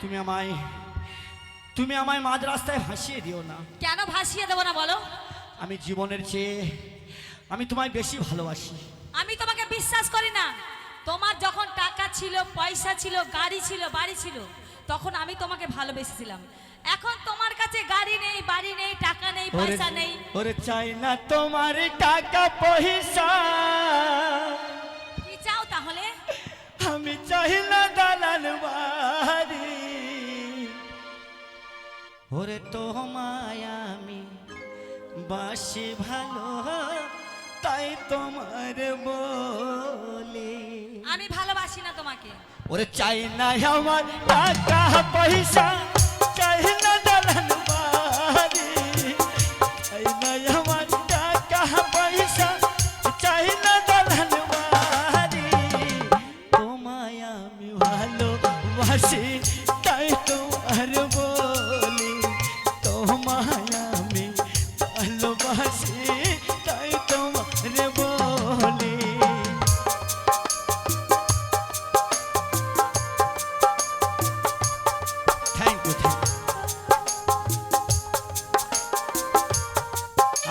তুমি আমায় তুমি আমায় মাঝ রাস্তায় ভাসিয়ে দিও না। কেন ভাসিয়ে দেবো না বলো? আমি জীবনের চেয়ে আমি তোমায় বেশি ভালোবাসি। আমি তোমাকে বিশ্বাস করি না। তোমার যখন টাকা ছিল পয়সা ছিল গাড়ি ছিল বাড়ি ছিল তখন আমি তোমাকে ভালোবেসেছিলাম। এখন তোমার কাছে গাড়ি নেই বাড়ি নেই টাকা নেই পয়সা নেই। ওরে চাই না তোমার টাকা পয়সা। কি চাও তাহলে? আমি চাই না দালান ওরে তোমায় আমি বাসি ভালো তাই তোমার বলি। আমি ভালোবাসি না তোমাকে। ওরে চাই না আমার টাকা পয়সা চাই না দালান বাড়ি। চাই না আমার টাকা পয়সা চাই না দালান বাড়ি। তোমায় আমি ভালোবাসি তাই তোমার বলি।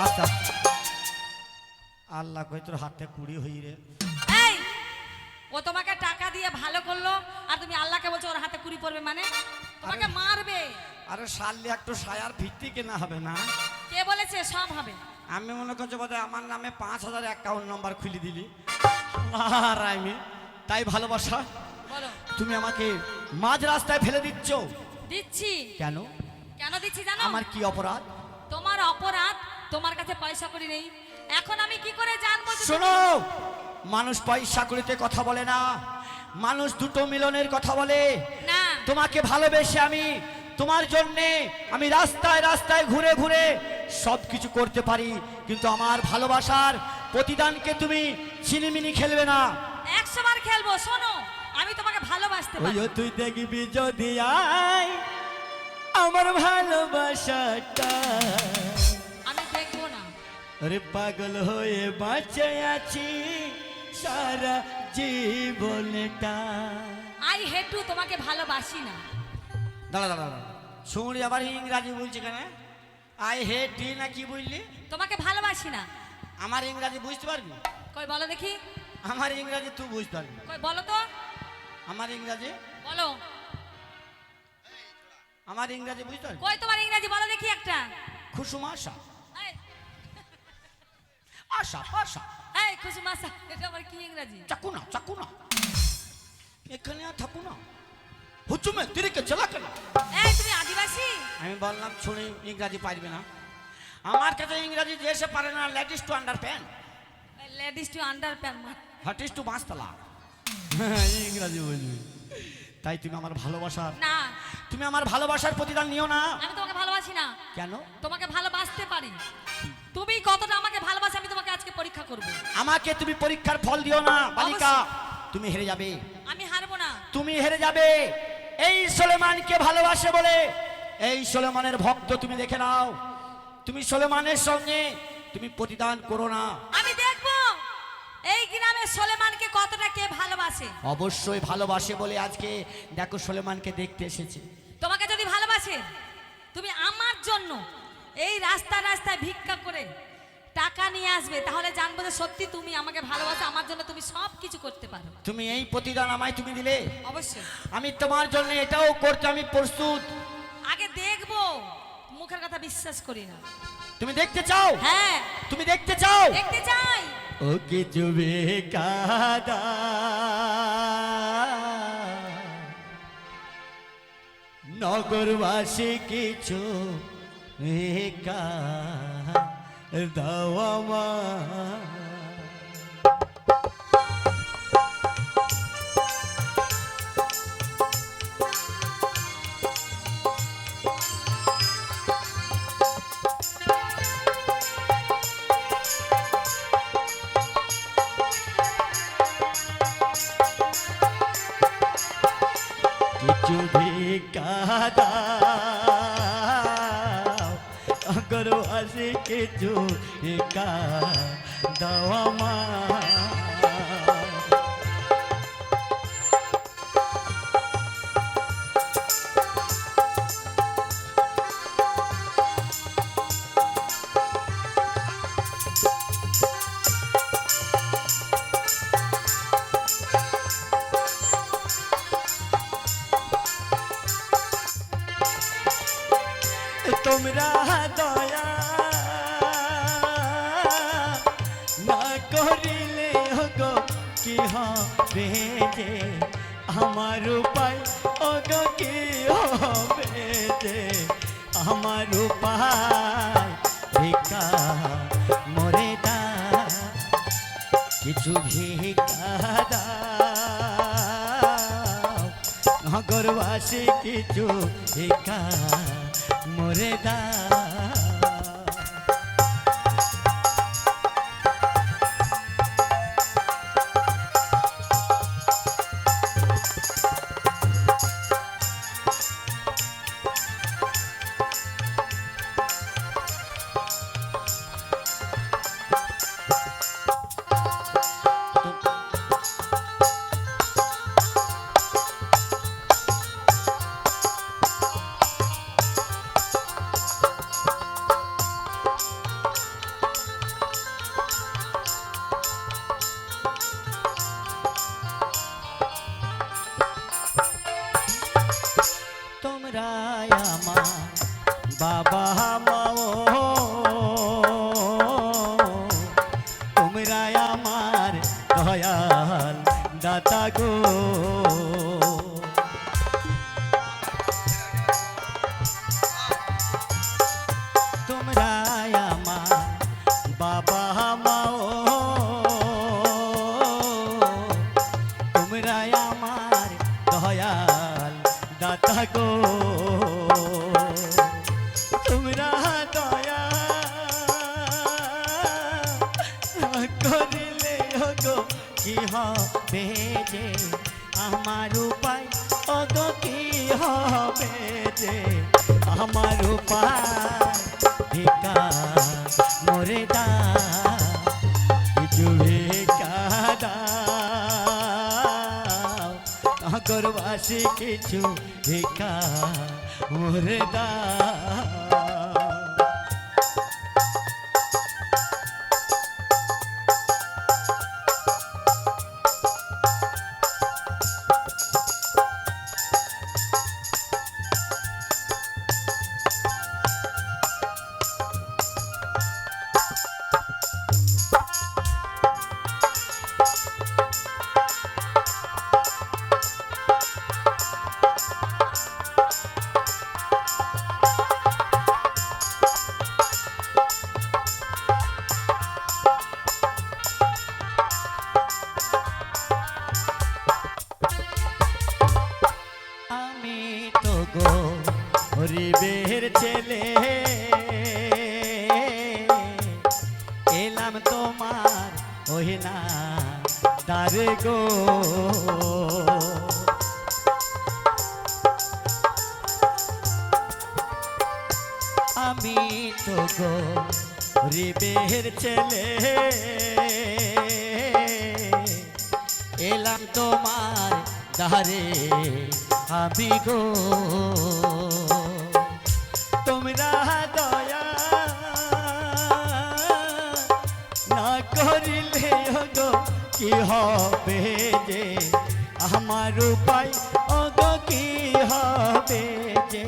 আচ্ছা। আল্লাহ কই তোর হাতে কুড়ি হই রে। এই ও তোমাকে টাকা দিয়ে ভালো করল আর তুমি আল্লাহকে বলছো ওর হাতে কুড়ি পড়বে মানে? তোমাকে মারবে। আরে সারলে একটু সায়ার ভিত্তি কেনা হবে না? কে বলেছে? সব হবে। আমি মনে করছি বোধহয় আমার নামে পাঁচ হাজার অ্যাকাউন্ট নাম্বার খুলে দিলি। আর আমি তাই ভালোবাসা? বলো। তুমি আমাকে মাঝ রাস্তায় ফেলে দিচ্ছ? দিচ্ছি। কেন? কেন দিচ্ছি জানো? আমার কি অপরাধ? তোমার অপরাধ তোমার কাছে পয়সা করি নেই। এখন আমি কি করে জানব শোনো মানুষ পয়সা করিতে কথা বলে না। মানুষ দুটো মিলনের কথা বলে। না। তোমাকে ভালোবেসে আমি তোমার জন্যে আমি রাস্তায় রাস্তায় ঘুরে ঘুরে সব কিছু করতে পারি। কিন্তু আমার ভালোবাসার প্রতিদানকে তুমি ছিনিমিনি খেলবে না। একশো বার খেলব শোনো আমি তোমাকে ভালোবাসতে পারি। তুই দেখবি যদি আয় আমার ভালোবাসাটা। আরে পাগল হয়ে বাঁচে আছি সারা জীবনটা আই হেটু তোমাকে ভালোবাসি না। দাঁড়া দাঁড়া দাঁড়া। শুনি আবার ইংরাজি বলছে কেন? আই হেট না কি বুঝলি তোমাকে ভালোবাসি না। আমার ইংরাজি বুঝতে পারবি? কই বলো দেখি। আমার ইংরাজি তুই বুঝতে পারবি। কই বলো তো। আমার ইংরাজি? বলো। আমার ইংরাজি বুঝতে পারবি? কই তোমার ইংরেজি? বলো দেখি একটা। খুশুম আশা এই, আশা এই কুসুমাসা এটা আবার কি ইংরেজি? চাকু না চাকু না এখানে আর থাকু না হুচুমে তিরিকে চালা কেন। এই তুমি আদিবাসী? আমি বললাম শুনে ইংরাজি পারবে না। আমার কাছে ইংরাজি যে সে পারে না ladies to under pan ladies to under pant হাটিস to বাঁশতলা? ইংরাজি বুঝবি তাই তুমি আমার ভালোবাসার না। তুমি আমার ভালোবাসার প্রতিদান নিও না। আমি তোমাকে ভালোবাসি না। কেন? তোমাকে ভালোবাসতে পারি। তুমি কতটা আমাকে করব। আমাকে তুমি পরীক্ষার ফল দিও না বালিকা। তুমি হেরে যাবে। আমি হারবো না। তুমি হেরে যাবে। এই সোলেমানকে ভালোবাসে বলে এই সোলেমানের ভক্ত তুমি দেখে নাও। তুমি সোলেমানের সঙ্গে তুমি প্রতিদান করো না। আমি দেখব। এই গ্রামে সোলেমানকে কতটা কে ভালোবাসে। অবশ্যই ভালোবাসে বলে আজকে দেখো সোলেমানকে দেখতে এসেছে। তোমাকে যদি ভালোবাসে তুমি আমার জন্য এই রাস্তা রাস্তায় ভিক্ষা করে টাকা নিয়ে আসবে তাহলে জানব যে সত্যি তুমি আমাকে ভালোবাসো আমার জন্য তুমি সব কিছু করতে পারো। তুমি এই প্রতিদান আমায় তুমি দিলে? অবশ্যই। আমি তোমার জন্য এটাও করতে আমি প্রস্তুত। আগে দেখব মুখের কথা বিশ্বাস করি না। তুমি দেখতে চাও? হ্যাঁ। তুমি দেখতে চাও? দেখতে চাই। ও কিছু কাদা। নগরবাসী কিছু একা দাওয়ামা কিছু কাদা নগরবাসী কিছু একা দাওয়ামা তোমরা আমার উপায় ভিকা মরে দা নগরবাসী কিছু ভিকা মরে দাও দয়াল দাতা গো। তোমরা বাবা মাও তোমরা আমার দয়াল দাতা গো। আমার উপায় অগ কি হবে যে আমার উপায় ভিকা মরে দা দাও কিছু ভিকা মরে দাও গো। আমি তো গো হরিবের ছেলে। এলাম তোমার দারে আমি গো কি হবে যে আমার উপায়? অগ কি হবে যে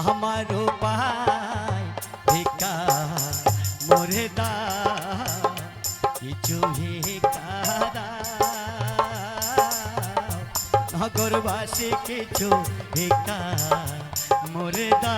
আমার উপায়? ভিকা মরে দা, কিছু ভিকা দাও নগরবাসী, কিছু ভিকা মরে দা।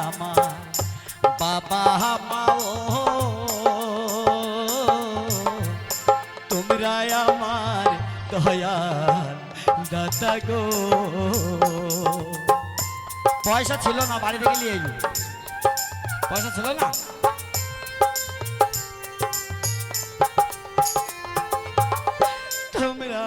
আমার বাবা পয়সা ছিল না বাড়ি থেকে নিয়ে পয়সা ছিল না? তোমরা